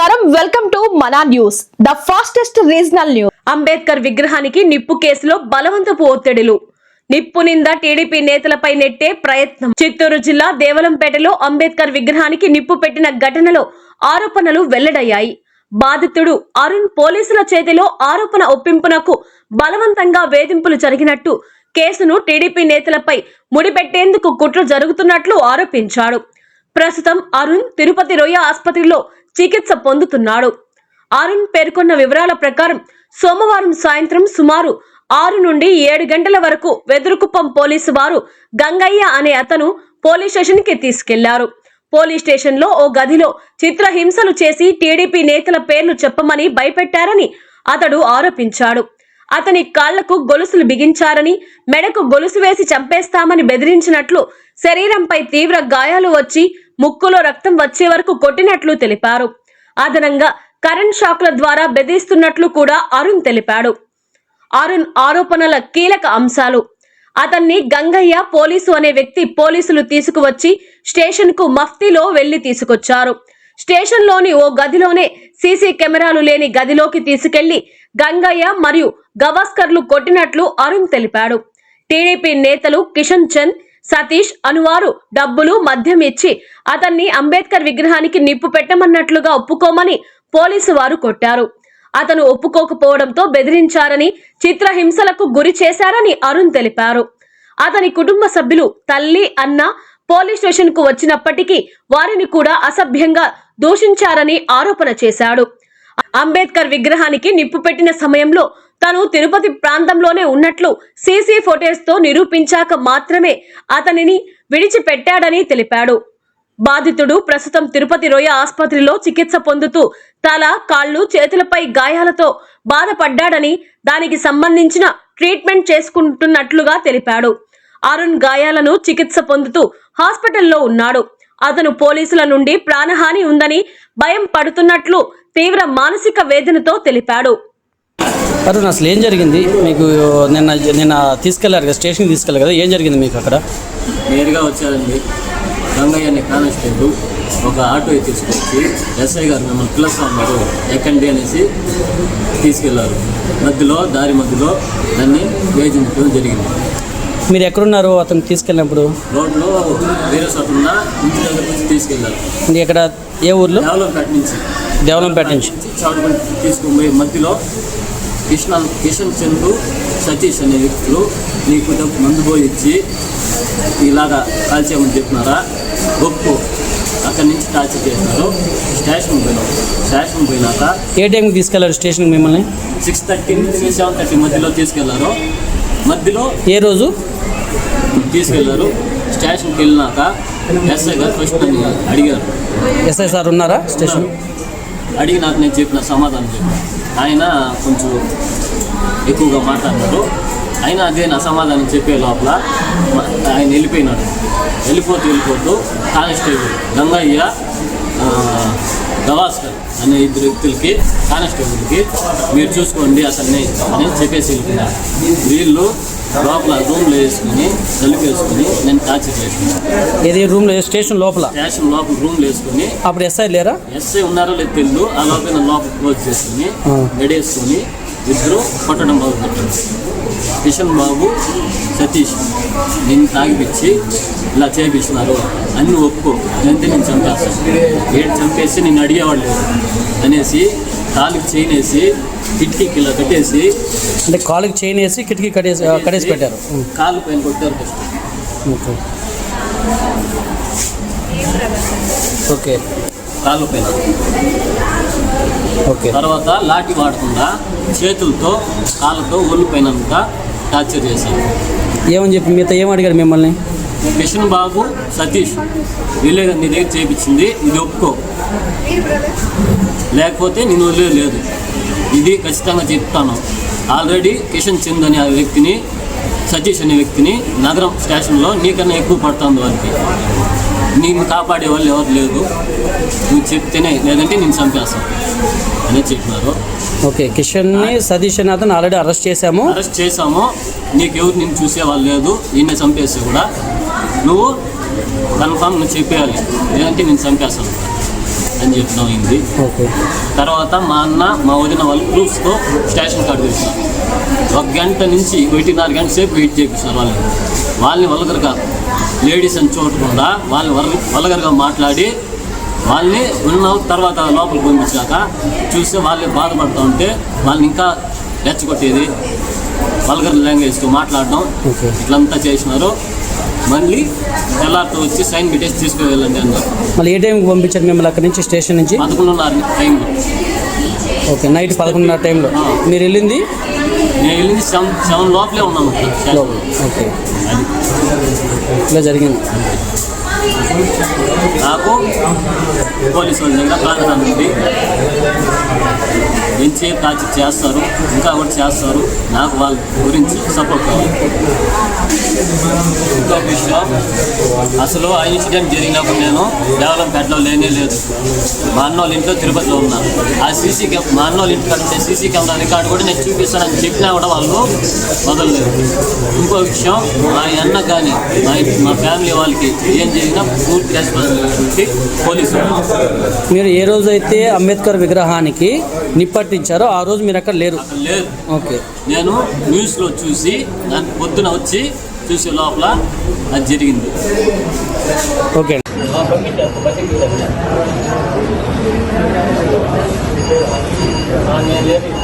నమస్కారం. Welcome to Mana news the fastest regional news Ambedkar విగ్రహానికి నిప్పు కేసులో బలవంతపు ఒత్తిడులు. నిప్పు నింద టీడీపీ నేతలపై నెట్టే ప్రయత్నం. చిత్తూరు జిల్లా దేవలంపేటలో అంబేద్కర్ విగ్రహానికి నిప్పు పెట్టిన ఘటనలో ఆరోపణలు వెల్లడయ్యాయి. బాధితుడు అరుణ్ పోలీసుల చేతిలో ఆరోపణ ఒప్పింపునకు బలవంతంగా వేధింపులు జరిగినట్టు కేసును టీడీపీ నేతలపై ముడిపెట్టేందుకు కుట్ర జరుగుతున్నట్లు ఆరోపించాడు. ప్రస్తుతం అరుణ్ తిరుపతి రొయ్య ఆసుపత్రిలో చికిత్స పొందుతున్నాడు. అరుణ్ పేర్కొన్న వివరాల ప్రకారం సోమవారం సాయంత్రం సుమారు ఆరు నుండి ఏడు గంటల వరకు వెదురుకుప్పం పోలీసు వారు గంగయ్య అనే అతను పోలీస్ స్టేషన్కి తీసుకెళ్ళారు. పోలీస్ స్టేషన్లో ఓ గదిలో చిత్రహింసలు చేసి టీడీపీ నేతల పేర్లు చెప్పమని భయపెట్టారని అతడు ఆరోపించాడు. అతని కాళ్ళకు గొలుసులు బిగించారని మెడకు గొలుసు వేసి చంపేస్తామని బెదిరించినట్లు శరీరంపై తీవ్ర గాయాలు వచ్చి ముక్కులో రక్తం వచ్చే వరకు కొట్టినట్లు తెలిపారు. అదనంగా కరెంట్ షాక్ల ద్వారా బెదిరిస్తున్నట్లు కూడా అరుణ్ తెలిపాడు. అరుణ్ ఆరోపణల కీలక అంశాలు. అతన్ని గంగయ్య పోలీసు అనే వ్యక్తి పోలీసులు తీసుకువచ్చి స్టేషన్కు మఫ్తీలో వెళ్ళి తీసుకొచ్చారు. స్టేషన్లోని ఓ గదిలోనే సీసీ కెమెరాలు లేని గదిలోకి తీసుకెళ్ళి గంగయ్య మరియు గవాస్కర్లు కొట్టినట్లు అరుణ్ తెలిపాడు. టీడీపీ నేతలు కిషన్ చంద్ సతీష్ అనువారు డబ్బులు మద్యం ఇచ్చి అతన్ని అంబేద్కర్ విగ్రహానికి నిప్పు పెట్టమన్నట్లుగా ఒప్పుకోమని పోలీసు వారు కొట్టారు. అతను ఒప్పుకోకపోవడంతో బెదిరించారని చిత్రహింసలకు గురి చేశారని అరుణ్ తెలిపారు. అతని కుటుంబ సభ్యులు తల్లి అన్న పోలీస్ స్టేషన్కు వచ్చినప్పటికీ వారిని కూడా అసభ్యంగా దూషించారని ఆరోపణ చేశాడు. అంబేద్కర్ విగ్రహానికి నిప్పు పెట్టిన సమయంలో తను తిరుపతి ప్రాంతంలోనే ఉన్నట్లు సీసీ ఫోటేజ్తో నిరూపించాక మాత్రమే అతనిని విడిచిపెట్టాడని తెలిపాడు. బాధితుడు ప్రస్తుతం తిరుపతి రొయ్య ఆసుపత్రిలో చికిత్స పొందుతూ తల కాళ్ళు చేతులపై గాయాలతో బాధపడ్డాడని దానికి సంబంధించిన ట్రీట్మెంట్ చేసుకుంటున్నట్లుగా తెలిపాడు. అరుణ్ గాయాలను చికిత్స పొందుతూ హాస్పిటల్లో ఉన్నాడు. అతను పోలీసుల నుండి ప్రాణహాని ఉందని భయం పడుతున్నట్లు తీవ్ర మానసిక వేదనతో తెలిపాడు. అరుణ్ అసలు ఏం జరిగింది? మీకు నిన్న నిన్న తీసుకెళ్ళారు కదా స్టేషన్కి తీసుకెళ్ళారు కదా ఏం జరిగింది మీకు అక్కడ? నేరుగా వచ్చారండి. గంగయ్య అనే కానిస్టేబుల్ ఒక ఆటో తీసుకొచ్చి ఎస్ఐ గారు మిమ్మల్ని పిలుస్తా ఉన్నారు ఎక్కండి అనేసి తీసుకెళ్ళారు. మధ్యలో దారి మధ్యలో దాన్ని వేధించడం జరిగింది. మీరు ఎక్కడున్నారు అతను తీసుకెళ్ళినప్పుడు? రోడ్లో వేరే చోట ఉన్న ఇంటి దగ్గర నుంచి తీసుకెళ్ళారు. ఇది ఎక్కడ ఏ ఊర్లో? నుంచి. దేవలంపేట నుంచి. చౌడపల్లి మధ్యలో కృష్ణ కిషన్ చంద్రు సతీష్ అనే వ్యక్తులు నీకు డబ్బు మందు పోయి ఇచ్చి ఇలాగా కాల్చేయమని చెప్పినారా? ఒప్పు. అక్కడి నుంచి టార్చర్ చేసినారు. స్టేషన్ పోయినాం. స్టేషన్ పోయినాక ఏ టైంకి తీసుకెళ్ళారు స్టేషన్కి మిమ్మల్ని? సిక్స్ థర్టీ నుంచి సెవెన్ థర్టీ మధ్యలో తీసుకెళ్ళారు. మధ్యలో ఏ రోజు? తీసుకెళ్ళారు. స్టేషన్కి వెళ్ళినాక ఎస్ఐ గారు ఫస్ట్ అడిగారు. ఎస్ఐ సార్ ఉన్నారా స్టేషన్? అడిగి నాకు నేను చెప్పిన సమాధానం చెప్పాను ఆయన కొంచెం ఎక్కువగా మాట్లాడినారు అయినా అదే నా సమాధానం చెప్పే లోపల ఆయన వెళ్ళిపోయినాడు. వెళ్ళిపోతూ వెళ్ళిపోతూ కానిస్టేబుల్ గంగయ్య గవాస్కర్ అనే ఇద్దరు వ్యక్తులకి కానిస్టేబుల్కి మీరు చూసుకోండి అతన్ని అని చెప్పేసి వెళ్ళిపోయినారు వీళ్ళు లోపల రూమ్లో వేసుకుని తలుపు వేసుకుని నేను టార్చర్ చేసినాను ఏది రూమ్లో స్టేషన్ లోపల? స్టేషన్ లోపల రూమ్లో వేసుకుని అప్పుడు ఎస్ఐ లేరా? ఎస్ఐ ఉన్నారో లేదు తెలియదు ఆ లోపల లోపల క్లోజ్ చేసుకుని. గడేసుకుని ఇద్దరు కొట్టడం మొదలుపెట్టారు. కిషన్ బాబు సతీష్ నిన్ను తాగిపిచ్చి ఇలా చేపిస్తున్నారు. అన్ని ఒప్పుకో. లేదంటే నేను చంపేస్తాను ఏడు చంపేసి నిన్ను అడిగేవాళ్ళు అనేసి కాలుకి చైన్ వేసి కిటికీకి ఇలా కట్టేసి అంటే కాలుకి చైన్ వేసి కిటికీ కట్టేసి కట్టేసి పెట్టారు. కాలు పైన కొట్టారు ఫస్ట్ ఓకే. ఓకే. కాలు పైన. ఓకే. తర్వాత లాఠీ వాడకుండా చేతులతో కాళ్ళతో ఒళ్ళు పైన అంతా టార్చర్ చేశారు. ఏమని చెప్పి మీతో ఏం అడిగారు మిమ్మల్ని? కిషన్ బాబు సతీష్ వీళ్ళే నీ దగ్గర చేపించింది ఇది ఒప్పుకో. లేకపోతే నేను వదిలేదు లేదు ఇది ఖచ్చితంగా చెప్తాను. ఆల్రెడీ కిషన్ చంద్ అనే ఆ వ్యక్తిని సతీష్ అనే వ్యక్తిని నగరం స్టేషన్లో నీకన్నా ఎక్కువ పడుతుంది వారికి. నేను కాపాడే వాళ్ళు ఎవరు లేదు నువ్వు చెప్తేనే లేదంటే నేను చంపేస్తాను అని చెప్పినారు. ఓకే కిషన్ని సతీష్ అని అతను ఆల్రెడీ అరెస్ట్ చేశాము. అరెస్ట్ చేసాము నీకు ఎవరు నేను చూసేవాళ్ళు లేదు ఈయన చంపేసి కూడా నువ్వు కన్ఫామ్ నువ్వు చెప్పేయాలి. లేదంటే నేను చంపేస్తాను అని చెప్పడం అయింది తర్వాత మా అన్న మా వదిన వాళ్ళు ప్రూఫ్స్తో స్టేషన్ కార్డు తెచ్చిన ఒక గంట నుంచి ఒకటిన్నర గంట సేపు వెయిట్ చేయించినారు వాళ్ళని. వాళ్ళని వల్గర్గా లేడీస్ అని చూడకుండా వాళ్ళని వల్ వల్గర్గా మాట్లాడి వాళ్ళని ఉన్న తర్వాత లోపలికి పంపించాక చూస్తే వాళ్ళని బాధపడుతూ ఉంటే వాళ్ళని ఇంకా రెచ్చగొట్టేది. వల్గర్ లాంగ్వేజ్తో మాట్లాడడం. ఇట్లంతా చేసినారు. మళ్ళీ తెల్లారితో వచ్చి సైన్ పెట్టేసి తీసుకువెళ్ళండి అన్నారు మళ్ళీ ఏ టైంకి పంపించారు మిమ్మల్ని అక్కడి నుంచి? స్టేషన్ నుంచి? పదకొండున్నర టైంలో. ఓకే నైట్ పదకొండున్నర టైంలో. మీరు వెళ్ళింది? నేను వెళ్ళింది సెవెన్ సెవెన్ లోపలే ఉన్నాను. ఓకే. ఇలా జరిగింది. నాకు పోలీసు వాళ్ళ దగ్గర ప్రాణహాని ఉంది ఎంచే కాచి చేస్తారు ఇంకా కూడా చేస్తారు. నాకు వాళ్ళ గురించి సపోర్ట్ కావాలి. ఇంకో విషయం అసలు ఆ ఇన్సిడెంట్ జరిగినప్పుడు నేను డెవలప్మెంట్లో లేనే లేదు. మా అన్నోళ్ళ ఇంట్లో తిరుపతిలో ఉన్నాను ఆ సీసీ మా అన్నోళ్ళ ఇంటి ఇంటికాడ సీసీ కెమెరా రికార్డు కూడా నేను చూపిస్తానని చెప్పినా కూడా వాళ్ళు వదలలేదు. ఇంకో విషయం మా అన్న కానీ మా మా ఫ్యామిలీ వాళ్ళకి ఏం జరిగినా పూర్తి రెస్పాన్సిబిలిటీ పోలీసు మీరు ఏ రోజైతే అంబేద్కర్ విగ్రహానికి నిప్పటి నిప్పట్టించారో ఆ రోజు మీరు అక్కడ లేరు? లేదు ఓకే. నేను న్యూస్లో చూసి దాన్ని పొద్దున వచ్చి చూసే లోపల అది జరిగింది. ఓకే. నేను